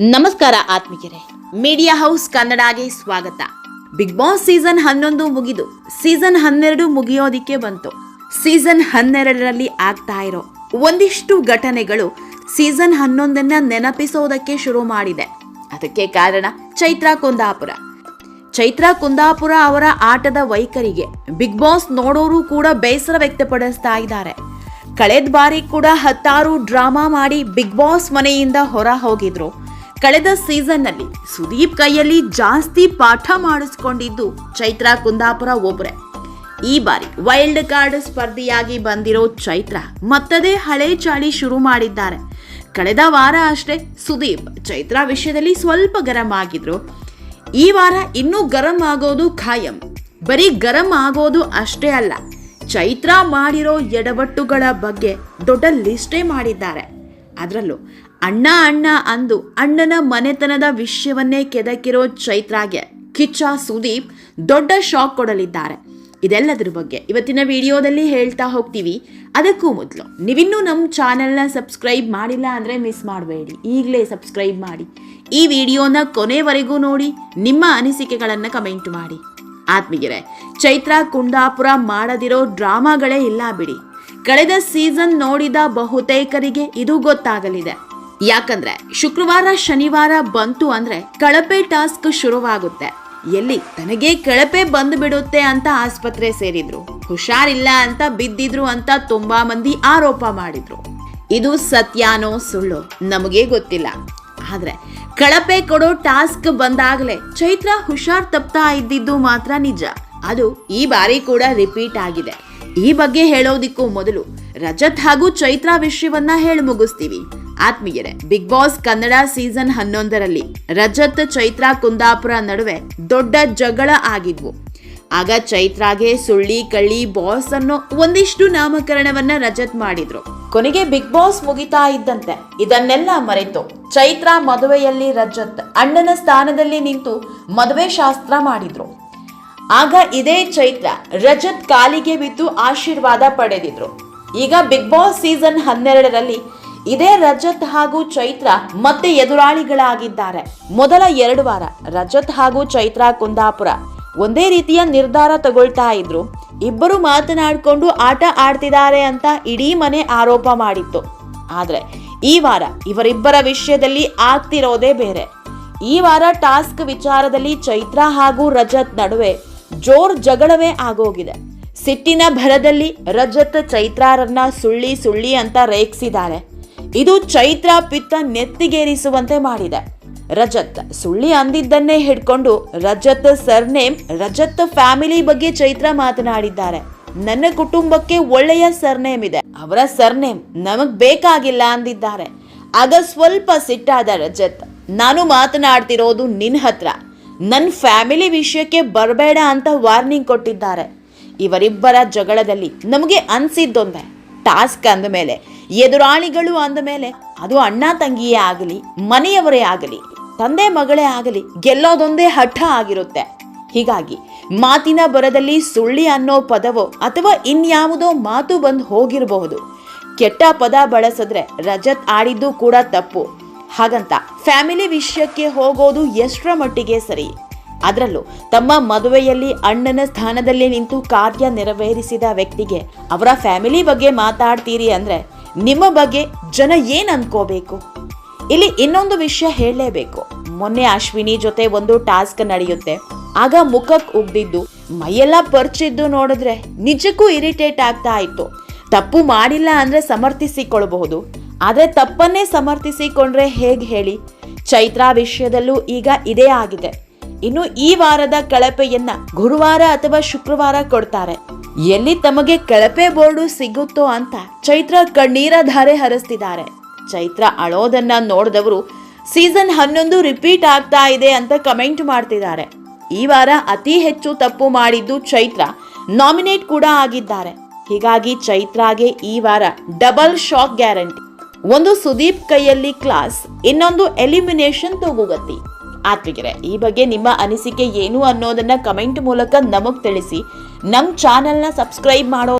ನಮಸ್ಕಾರ ಆತ್ಮೀಯರೇ. Media house ಕನ್ನಡಗೆ ಸ್ವಾಗತ. ಬಿಗ್ ಬಾಸ್ ಸೀಸನ್ ಹನ್ನೊಂದು ಮುಗಿದು ಸೀಸನ್ ಹನ್ನೆರಡು ಮುಗಿಯೋದಿಕ್ಕೆ ಬಂತು. ಸೀಸನ್ ಹನ್ನೆರಡರಲ್ಲಿ ಆಗ್ತಾ ಇರೋ ಒಂದಿಷ್ಟು ಘಟನೆಗಳು ಸೀಸನ್ ಹನ್ನೊಂದನ್ನ ನೆನಪಿಸೋದಕ್ಕೆ ಶುರು ಮಾಡಿದೆ. ಅದಕ್ಕೆ ಕಾರಣ ಚೈತ್ರ ಕುಂದಾಪುರ. ಚೈತ್ರ ಕುಂದಾಪುರ ಅವರ ಆಟದ ವೈಖರಿಗೆ ಬಿಗ್ ಬಾಸ್ ನೋಡೋರು ಕೂಡ ಬೇಸರ ವ್ಯಕ್ತಪಡಿಸ್ತಾ ಇದ್ದಾರೆ. ಕಳೆದ ಬಾರಿ ಕೂಡ ಹತ್ತಾರು ಡ್ರಾಮಾ ಮಾಡಿ ಬಿಗ್ ಬಾಸ್ ಮನೆಯಿಂದ ಹೊರ ಹೋಗಿದ್ರು. ಕಳೆದ ಸೀಸನ್ನಲ್ಲಿ ಸುದೀಪ್ ಕೈಯಲ್ಲಿ ಜಾಸ್ತಿ ಪಾಠ ಮಾಡಿಸ್ಕೊಂಡಿದ್ದು ಚೈತ್ರ ಕುಂದಾಪುರ ಒಬ್ಬರೇ ಈ ಬಾರಿ ವೈಲ್ಡ್ ಕಾರ್ಡ್ ಸ್ಪರ್ಧಿಯಾಗಿ ಬಂದಿರೋ ಚೈತ್ರ ಮತ್ತದೇ ಹಳೆ ಚಾಳಿ ಶುರು ಮಾಡಿದ್ದಾರೆ. ಕಳೆದ ವಾರ ಅಷ್ಟೇ ಸುದೀಪ್ ಚೈತ್ರ ವಿಷಯದಲ್ಲಿ ಸ್ವಲ್ಪ ಗರಂ ಆಗಿದ್ರು. ಈ ವಾರ ಇನ್ನೂ ಗರಂ ಆಗೋದು ಖಾಯಂ. ಬರೀ ಗರಂ ಆಗೋದು ಅಷ್ಟೇ ಅಲ್ಲ, ಚೈತ್ರ ಮಾಡಿರೋ ಎಡವಟ್ಟುಗಳ ಬಗ್ಗೆ ದೊಡ್ಡ ಲಿಸ್ಟೇ ಮಾಡಿದ್ದಾರೆ. ಅದರಲ್ಲೂ ಅಣ್ಣ ಅಣ್ಣ ಅಂದು ಅಣ್ಣನ ಮನೆತನದ ವಿಷಯವನ್ನೇ ಕೆದಕಿರೋ ಚೈತ್ರಾಗೆ ಕಿಚ್ಚ ಸುದೀಪ್ ದೊಡ್ಡ ಶಾಕ್ ಕೊಡಲಿದ್ದಾರೆ. ಇದೆಲ್ಲದರ ಬಗ್ಗೆ ಇವತ್ತಿನ ವಿಡಿಯೋದಲ್ಲಿ ಹೇಳ್ತಾ ಹೋಗ್ತೀವಿ. ಅದಕ್ಕೂ ಮೊದಲು, ನೀವಿನ್ನೂ ನಮ್ಮ ಚಾನೆಲ್ನ ಸಬ್ಸ್ಕ್ರೈಬ್ ಮಾಡಿಲ್ಲ ಅಂದರೆ ಮಿಸ್ ಮಾಡಬೇಡಿ. ಈಗಲೇ ಸಬ್ಸ್ಕ್ರೈಬ್ ಮಾಡಿ. ಈ ವಿಡಿಯೋನ ಕೊನೆವರೆಗೂ ನೋಡಿ, ನಿಮ್ಮ ಅನಿಸಿಕೆಗಳನ್ನು ಕಮೆಂಟ್ ಮಾಡಿ. ಆತ್ಮೀಗೆರೆ ಚೈತ್ರ ಕುಂದಾಪುರ ಮಾಡದಿರೋ ಡ್ರಾಮಾಗಳೇ ಇಲ್ಲ ಬಿಡಿ. ಕಳೆದ ಸೀಸನ್ ನೋಡಿದ ಬಹುತೇಕರಿಗೆ ಇದು ಗೊತ್ತಾಗಲಿದೆ. ಯಾಕಂದ್ರೆ ಶುಕ್ರವಾರ, ಶನಿವಾರ ಬಂತು ಅಂದ್ರೆ ಕಳಪೆ ಟಾಸ್ಕ್ ಶುರುವಾಗುತ್ತೆ. ಎಲ್ಲಿ ತನಗೆ ಕಳಪೆ ಬಂದು ಬಿಡುತ್ತೆ ಅಂತ ಆಸ್ಪತ್ರೆ ಸೇರಿದ್ರು. ಹುಷಾರಿಲ್ಲ ಅಂತ ಬಿದ್ದಿದ್ರು ಅಂತ ತುಂಬಾ ಮಂದಿ ಆರೋಪ ಮಾಡಿದ್ರು. ಇದು ಸತ್ಯಾನೋ ಸುಳ್ಳು ನಮಗೆ ಗೊತ್ತಿಲ್ಲ. ಆದ್ರೆ ಕಳಪೆ ಕೊಡೋ ಟಾಸ್ಕ್ ಬಂದಾಗಲೇ ಚೈತ್ರ ಹುಷಾರ್ ತಪ್ತಾ ಇದ್ದಿದ್ದು ಮಾತ್ರ ನಿಜ. ಅದು ಈ ಬಾರಿ ಕೂಡ ರಿಪೀಟ್ ಆಗಿದೆ. ಈ ಬಗ್ಗೆ ಹೇಳೋದಿಕ್ಕೂ ಮೊದಲು ರಜತ್ ಹಾಗೂ ಚೈತ್ರ ವಿಷಯವನ್ನ ಹೇಳಿ ಮುಗಿಸ್ತೀವಿ. ಆತ್ಮೀಯರೇ ಬಿಗ್ ಬಾಸ್ ಕನ್ನಡ ಸೀಸನ್ ಹನ್ನೊಂದರಲ್ಲಿ ರಜತ್ ಚೈತ್ರ ಕುಂದಾಪುರ ನಡುವೆ ದೊಡ್ಡ ಜಗಳ ಆಗಿದ್ವು. ಆಗ ಚೈತ್ರಾಗೆ ಸುಳ್ಳಿ, ಕಳ್ಳಿ ಬಾಸ್ ಅನ್ನೋ ಒಂದಿಷ್ಟು ನಾಮಕರಣವನ್ನ ರಜತ್ ಮಾಡಿದ್ರು. ಕೊನೆಗೆ ಬಿಗ್ ಬಾಸ್ ಮುಗಿತಾ ಇದ್ದಂತೆ. ಇದನ್ನೆಲ್ಲ ಮರೆತು ಚೈತ್ರ ಮದುವೆಯಲ್ಲಿ ರಜತ್ ಅಣ್ಣನ ಸ್ಥಾನದಲ್ಲಿ ನಿಂತು ಮದುವೆ ಶಾಸ್ತ್ರ ಮಾಡಿದ್ರು. ಆಗ ಇದೇ ಚೈತ್ರ ರಜತ್ ಕಾಲಿಗೆ ಬಿದ್ದು ಆಶೀರ್ವಾದ ಪಡೆದಿದ್ರು. ಈಗ ಬಿಗ್ ಬಾಸ್ ಸೀಸನ್ ಹನ್ನೆರಡರಲ್ಲಿ ಇದೇ ರಜತ್ ಹಾಗೂ ಚೈತ್ರ ಮತ್ತೆ ಎದುರಾಳಿಗಳಾಗಿದ್ದಾರೆ. ಮೊದಲ ಎರಡು ವಾರ ರಜತ್ ಹಾಗೂ ಚೈತ್ರ ಕುಂದಾಪುರ. ಒಂದೇ ರೀತಿಯ ನಿರ್ಧಾರ ತಗೊಳ್ತಾ ಇದ್ರು. ಇಬ್ಬರು ಮಾತನಾಡಿಕೊಂಡು ಆಟ ಆಡ್ತಿದ್ದಾರೆ ಅಂತ ಇಡೀ ಮನೆ ಆರೋಪ ಮಾಡಿತ್ತು. ಆದರೆ ಈ ವಾರ ಇವರಿಬ್ಬರ ವಿಷಯದಲ್ಲಿ ಆಗ್ತಿರೋದೇ ಬೇರೆ. ಈ ವಾರ ಟಾಸ್ಕ್ ವಿಚಾರದಲ್ಲಿ ಚೈತ್ರ ಹಾಗೂ ರಜತ್ ನಡುವೆ ಜೋರ್ ಜಗಳವೇ ಆಗೋಗಿದೆ. ಸಿಟ್ಟಿನ ಭರದಲ್ಲಿ ರಜತ್ ಚೈತ್ರಾರನ್ನ ಸುಳ್ಳಿ ಸುಳ್ಳಿ ಅಂತ ರೇಗಿಸಿದ್ದಾರೆ. ಇದು ಚೈತ್ರ ಪಿತ್ತ ನೆತ್ತಿಗೇರಿಸುವಂತೆ ಮಾಡಿದೆ. ರಜತ್ ಸುಳ್ಳಿ ಅಂದಿದ್ದನ್ನೇ ಹಿಡ್ಕೊಂಡು ರಜತ್ ಸರ್ನೇಮ್ ರಜತ್ ಫ್ಯಾಮಿಲಿ ಬಗ್ಗೆ ಚೈತ್ರ ಮಾತನಾಡಿದ್ದಾರೆ. ನನ್ನ ಕುಟುಂಬಕ್ಕೆ ಒಳ್ಳೆಯ ಸರ್ನೇಮ್ ಇದೆ. ಅವರ ಸರ್ನೇಮ್ ನಮಗ್ ಬೇಕಾಗಿಲ್ಲ ಅಂದಿದ್ದಾರೆ. ಆಗ ಸ್ವಲ್ಪ ಸಿಟ್ಟಾದ ರಜತ್, ನಾನು ಮಾತನಾಡ್ತಿರೋದು ನಿನ್ ಹತ್ರ. ನನ್ನ ಫ್ಯಾಮಿಲಿ ವಿಷಯಕ್ಕೆ ಬರಬೇಡ ಅಂತ ವಾರ್ನಿಂಗ್ ಕೊಟ್ಟಿದ್ದಾರೆ. ಇವರಿಬ್ಬರ ಜಗಳದಲ್ಲಿ ನಮಗೆ ಅನ್ಸಿದ್ದೊಂದೇ. ಟಾಸ್ಕ್ ಅಂದ ಮೇಲೆ ಎದುರಾಳಿಗಳು ಅಂದ ಮೇಲೆ, ಅದು ಅಣ್ಣ ತಂಗಿಯೇ ಆಗಲಿ, ಮನೆಯವರೇ ಆಗಲಿ, ತಂದೆ ಮಗಳೇ ಆಗಲಿ, ಗೆಲ್ಲೋದೊಂದೇ ಹಠ ಆಗಿರುತ್ತೆ. ಹೀಗಾಗಿ ಮಾತಿನ ಬರದಲ್ಲಿ ಸುಳ್ಳಿ ಅನ್ನೋ ಪದವೋ ಅಥವಾ ಇನ್ಯಾವುದೋ ಮಾತು ಬಂದು ಹೋಗಿರಬಹುದು. ಕೆಟ್ಟ ಪದ ಬಳಸಿದ್ರೆ ರಜತ್ ಆಡಿದ್ದು ಕೂಡ ತಪ್ಪು. ಹಾಗಂತ ಫ್ಯಾಮಿಲಿ ವಿಷಯಕ್ಕೆ ಹೋಗೋದು ಎಷ್ಟರ ಮಟ್ಟಿಗೆ ಸರಿ? ಅದರಲ್ಲೂ ತಮ್ಮ ಮದುವೆಯಲ್ಲಿ ಅಣ್ಣನ ಸ್ಥಾನದಲ್ಲಿ ನಿಂತು ಕಾರ್ಯ ನೆರವೇರಿಸಿದ ವ್ಯಕ್ತಿಗೆ ಅವರ ಫ್ಯಾಮಿಲಿ ಬಗ್ಗೆ ಮಾತಾಡ್ತೀರಿ ಅಂದ್ರೆ ನಿಮ್ಮ ಬಗ್ಗೆ ಜನ ಏನ್ ಅನ್ಕೋಬೇಕು? ಇಲ್ಲಿ ಇನ್ನೊಂದು ವಿಷಯ ಹೇಳಲೇಬೇಕು. ಮೊನ್ನೆ ಅಶ್ವಿನಿ ಜೊತೆ ಒಂದು ಟಾಸ್ಕ್ ನಡೆಯುತ್ತೆ. ಆಗ ಮುಖಕ್ಕೆ ಉಗ್ದಿದ್ದು ಮೈಯೆಲ್ಲ ಪರ್ಚಿದ್ದು ನೋಡಿದ್ರೆ ನಿಜಕ್ಕೂ ಇರಿಟೇಟ್ ಆಗ್ತಾ ಇತ್ತು. ತಪ್ಪು ಮಾಡಿಲ್ಲ ಅಂದ್ರೆ ಸಮರ್ಥಿಸಿಕೊಳ್ಳಬಹುದು. ಆದ್ರೆ ತಪ್ಪನ್ನೇ ಸಮರ್ಥಿಸಿಕೊಂಡ್ರೆ ಹೇಗೆ ಹೇಳಿ? ಚೈತ್ರ ವಿಷಯದಲ್ಲೂ ಈಗ ಇದೇ ಆಗಿದೆ. ಇನ್ನು ಈ ವಾರದ ಕಳಪೆಯನ್ನ ಗುರುವಾರ ಅಥವಾ ಶುಕ್ರವಾರ ಕೊಡ್ತಾರೆ. ಎಲ್ಲಿ ತಮಗೆ ಕಳಪೆ ಬೋರ್ಡು ಸಿಗುತ್ತೋ ಅಂತ ಚೈತ್ರ ಕಣ್ಣೀರ ಧಾರೆ ಹರಿಸ್ತಿದ್ದಾರೆ. ಚೈತ್ರ ಅಳೋದನ್ನ ನೋಡಿದವರು ಸೀಸನ್ ಹನ್ನೊಂದು ರಿಪೀಟ್ ಆಗ್ತಾ ಇದೆ ಅಂತ ಕಮೆಂಟ್ ಮಾಡ್ತಿದ್ದಾರೆ. ಈ ವಾರ ಅತಿ ಹೆಚ್ಚು ತಪ್ಪು ಮಾಡಿದ್ದು ಚೈತ್ರ. ನಾಮಿನೇಟ್ ಕೂಡ ಆಗಿದ್ದಾರೆ. ಹೀಗಾಗಿ ಚೈತ್ರಾಗೆ ಈ ವಾರ ಡಬಲ್ ಶಾಕ್ ಗ್ಯಾರಂಟಿ. ಒಂದು ಸುದೀಪ್ ಕೈಯಲ್ಲಿ ಕ್ಲಾಸ್, ಇನ್ನೊಂದು ಎಲಿಮಿನೇಷನ್ ತೂಗುಗತಿ ಆತ್ಮಿಗೆರೆ ಈ ಬಗ್ಗೆ ನಿಮ್ಮ ಅನಿಸಿಕೆ ಏನು ಅನ್ನೋದನ್ನ ಕಮೆಂಟ್ ಮೂಲಕ ನಮಗ್ ತಿಳಿಸಿ. ನಮ್ಮ ಚಾನೆಲ್ನ ಸಬ್ಸ್ಕ್ರೈಬ್ ಮಾಡೋ